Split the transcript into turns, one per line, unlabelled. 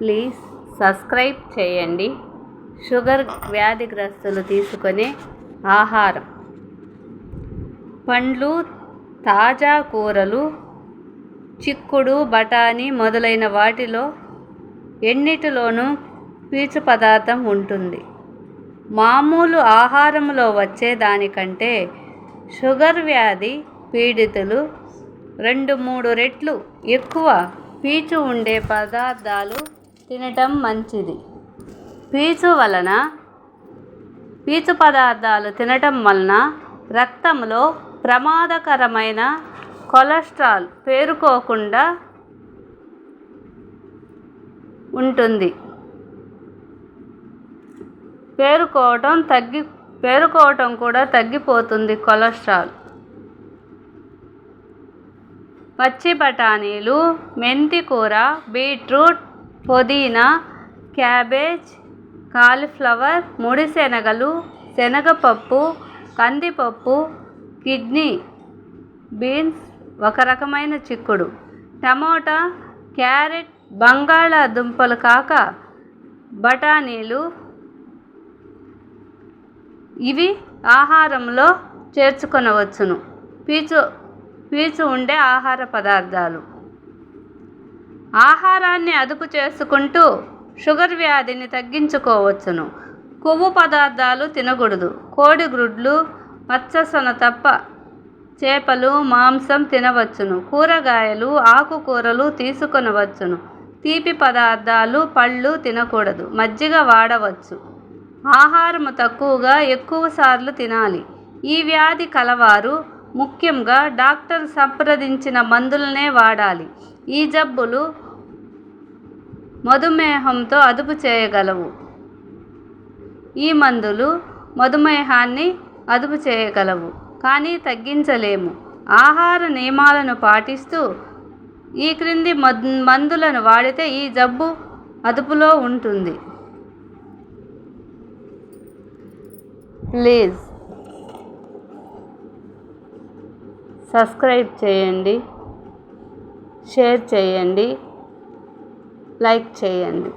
Please subscribe చేయండి. Sugar వ్యాధిగ్రస్తులు తీసుకునే ఆహారం. పండ్లు తాజా కూరలు చిక్కుడు బఠానీ మొదలైన వాటిలో ఎన్నిటిలోనూ పీచు పదార్థం ఉంటుంది. మామూలు ఆహారంలో వచ్చే దానికంటే షుగర్ వ్యాధి పీడితులు రెండు మూడు రెట్లు ఎక్కువ పీచు ఉండే పదార్థాలు తినటం మంచిది. పీచు వలన పీచు పదార్థాలు తినటం వలన రక్తంలో ప్రమాదకరమైన కొలెస్ట్రాల్ పేరుకోకుండా ఉంటుంది. పేరుకోవటం తగ్గి పేరుకోవటం కూడా తగ్గిపోతుంది కొలెస్ట్రాల్. పచ్చి బఠానీలు మెంతి కూర బీట్రూట్ పుదీనా క్యాబేజ్ కాలీఫ్లవర్ ముడిశనగలు శనగపప్పు కందిపప్పు కిడ్నీ బీన్స్ ఒక రకమైన చిక్కుడు టమోటా క్యారెట్ బంగాళాదుంపలు కాక బఠానీలు. ఇవి ఆహారంలో చేర్చుకొనవచ్చును. పీచు పీచు ఉండే ఆహార పదార్థాలు. ఆహారాన్ని అదుపు చేసుకుంటూ షుగర్ వ్యాధిని తగ్గించుకోవచ్చును. కొవ్వు పదార్థాలు తినకూడదు. కోడిగ్రుడ్లు మత్స్యసన తప్ప చేపలు మాంసం తినవచ్చును. కూరగాయలు ఆకుకూరలు తీసుకొనవచ్చును. తీపి పదార్థాలు పళ్ళు తినకూడదు. మజ్జిగ వాడవచ్చు. ఆహారము తక్కువగా ఎక్కువ సార్లు తినాలి. ఈ వ్యాధి కలవారు ముఖ్యంగా డాక్టర్ సంప్రదించిన మందులనే వాడాలి. ఈ జబ్బులు మధుమేహంతో అదుపు చేయగలవు. ఈ మందులు మధుమేహాన్ని అదుపు చేయగలవు కానీ తగ్గించలేము. ఆహార నియమాలను పాటిస్తూ ఈ క్రింది మందులను వాడితే ఈ జబ్బు అదుపులో ఉంటుంది. ప్లీజ్ సబ్స్క్రైబ్ చేయండి. షేర్ చేయండి. లైక్ చేయండి.